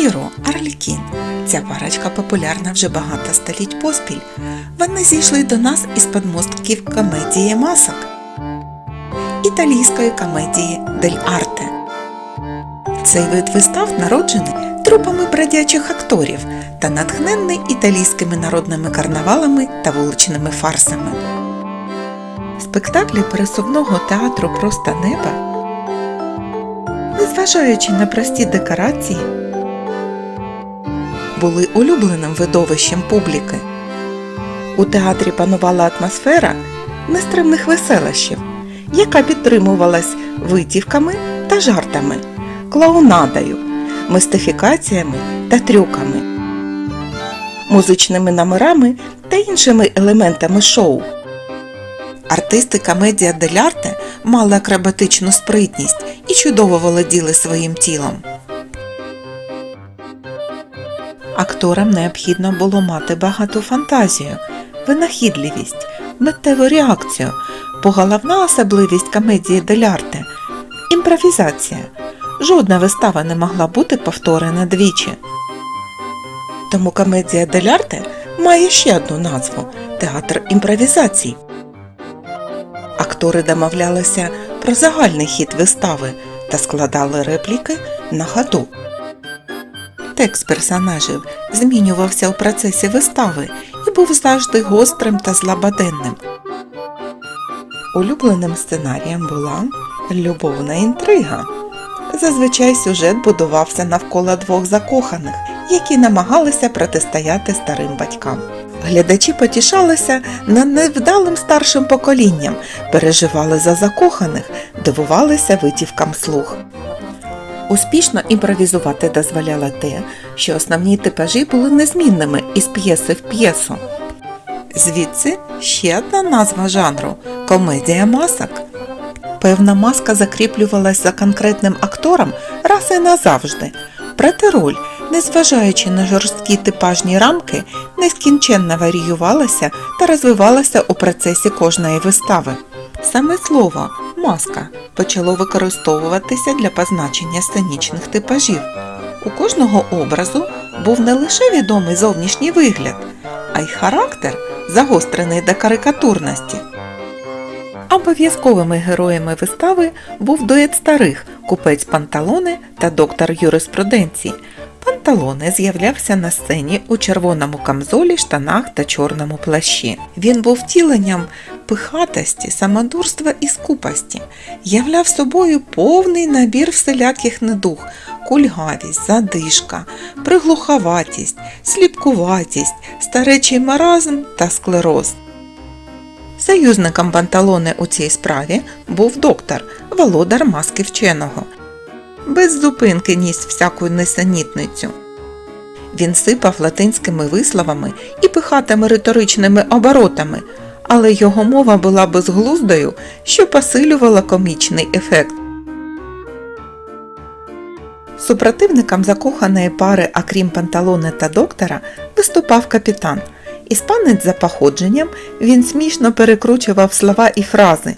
Кіро, Арлікін. Ця парочка популярна вже багато століть поспіль. Вони зійшли до нас із подмостків комедії масок, італійської комедії Дель Арте. Цей вид вистав народжений трупами бродячих акторів та натхненний італійськими народними карнавалами та вуличними фарсами. Спектаклі пересувного театру Просто неба, незважаючи на прості декорації, були улюбленим видовищем публіки. У театрі панувала атмосфера нестримних веселощів, яка підтримувалась витівками та жартами, клоунадою, мистифікаціями та трюками, музичними номерами та іншими елементами шоу. Артисти комедія дель арте мали акробатичну спритність і чудово володіли своїм тілом. Акторам необхідно було мати багату фантазію, винахідливість, миттєву реакцію, бо головна особливість комедії дель арте – імпровізація. Жодна вистава не могла бути повторена двічі. Тому комедія дель арте має ще одну назву театр імпровізацій. Актори домовлялися про загальний хід вистави та складали репліки на ходу. Текст персонажів змінювався у процесі вистави і був завжди гострим та злободенним. Улюбленим сценарієм була любовна інтрига. Зазвичай сюжет будувався навколо двох закоханих, які намагалися протистояти старим батькам. Глядачі потішалися над невдалим старшим поколінням, переживали за закоханих, дивувалися витівкам слух. Успішно імпровізувати дозволяло те, що основні типажі були незмінними із п'єси в п'єсу. Звідси ще одна назва жанру комедія масок. Певна маска закріплювалась за конкретним актором раз і назавжди. Проте роль, незважаючи на жорсткі типажні рамки, нескінченно варіювалася та розвивалася у процесі кожної вистави. Саме слово маска почало використовуватися для позначення сценічних типажів. У кожного образу був не лише відомий зовнішній вигляд, а й характер, загострений до карикатурності. Обов'язковими героями вистави був дует старих купець Панталоне та доктор юриспруденції. Панталоне з'являвся на сцені у червоному камзолі, штанах та чорному плащі. Він був втіленням пихатості, самодурства і скупості, являв собою повний набір всіляких недуг, кульгавість, задишка, приглуховатість, сліпкуватість, старечий маразм та склероз. Союзником Панталоне у цій справі був доктор, володар маски вченого. Без зупинки ніс всяку несенітницю. Він сипав латинськими висловами і пихатими риторичними оборотами, але його мова була безглуздою, що посилювала комічний ефект. Супротивником закоханої пари, окрім панталоне та доктора, виступав капітан. Іспанець за походженням він смішно перекручував слова і фрази.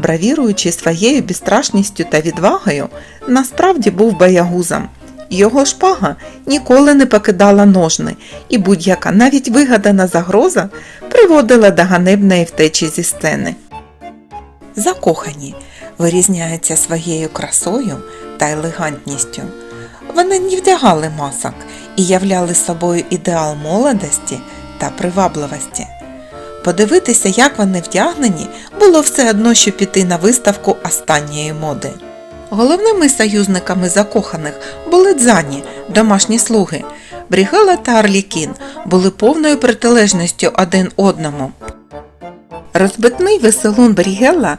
Бравіруючи своєю безстрашністю та відвагою, насправді був боягузом. Його шпага ніколи не покидала ножни, і будь-яка навіть вигадана загроза приводила до ганебної втечі зі сцени. Закохані вирізняються своєю красою та елегантністю. Вони не вдягали масок і являли собою ідеал молодості та привабливості. Подивитися, як вони вдягнені, було все одно, що піти на виставку останньої моди. Головними союзниками закоханих були дзані, домашні слуги. Брігела та Арлікін були повною протилежністю один одному. Розбитний веселун Брігелла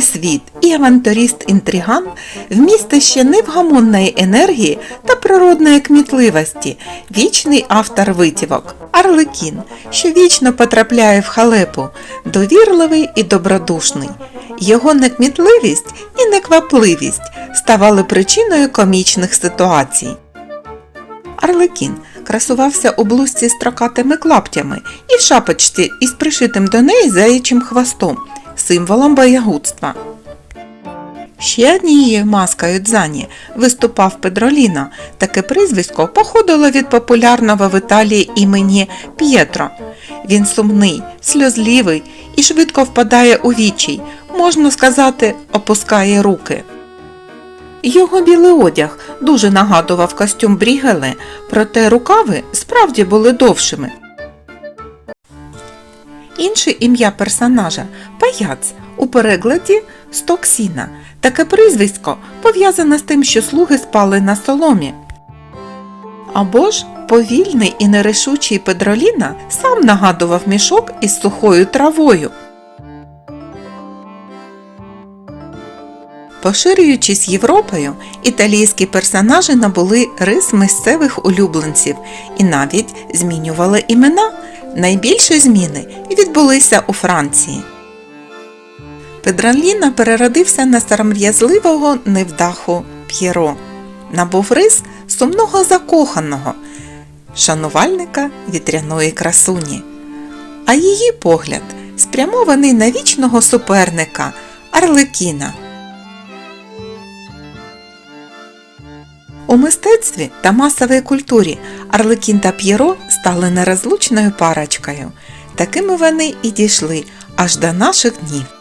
світ і авантуріст-інтриган вмісти ще невгамонної енергії та природної кмітливості, вічний автор витівок Арлекін, що вічно потрапляє в халепу, довірливий і добродушний. Його некмітливість і неквапливість ставали причиною комічних ситуацій. Арлекін красувався у блузці з трокатими клаптями і в шапочці із пришитим до неї заячим хвостом, символом боягудства. Ще однією маскою Дзані виступав Педроліно. Таке прізвисько походило від популярного в Італії імені П'єтро. Він сумний, сльозливий і швидко впадає у вічій, можна сказати, опускає руки. Його білий одяг дуже нагадував костюм Брігеле, проте рукави справді були довшими. Інше ім'я персонажа паяц у перекладі Стоксіна. Таке прізвисько пов'язане з тим, що слуги спали на соломі. Або ж повільний і нерішучий Педроліна сам нагадував мішок із сухою травою. Поширюючись Європою, італійські персонажі набули рис місцевих улюбленців і навіть змінювали імена. Найбільші зміни відбулися у Франції. Педраліна переродився на сором'язливого невдаху П'єро, набув рис сумного закоханого, шанувальника вітряної красуні. А її погляд спрямований на вічного суперника Арлекіна. У мистецтві та масовій культурі Арлекін та П'єро стали нерозлучною парочкою. Такими вони і дійшли аж до наших днів.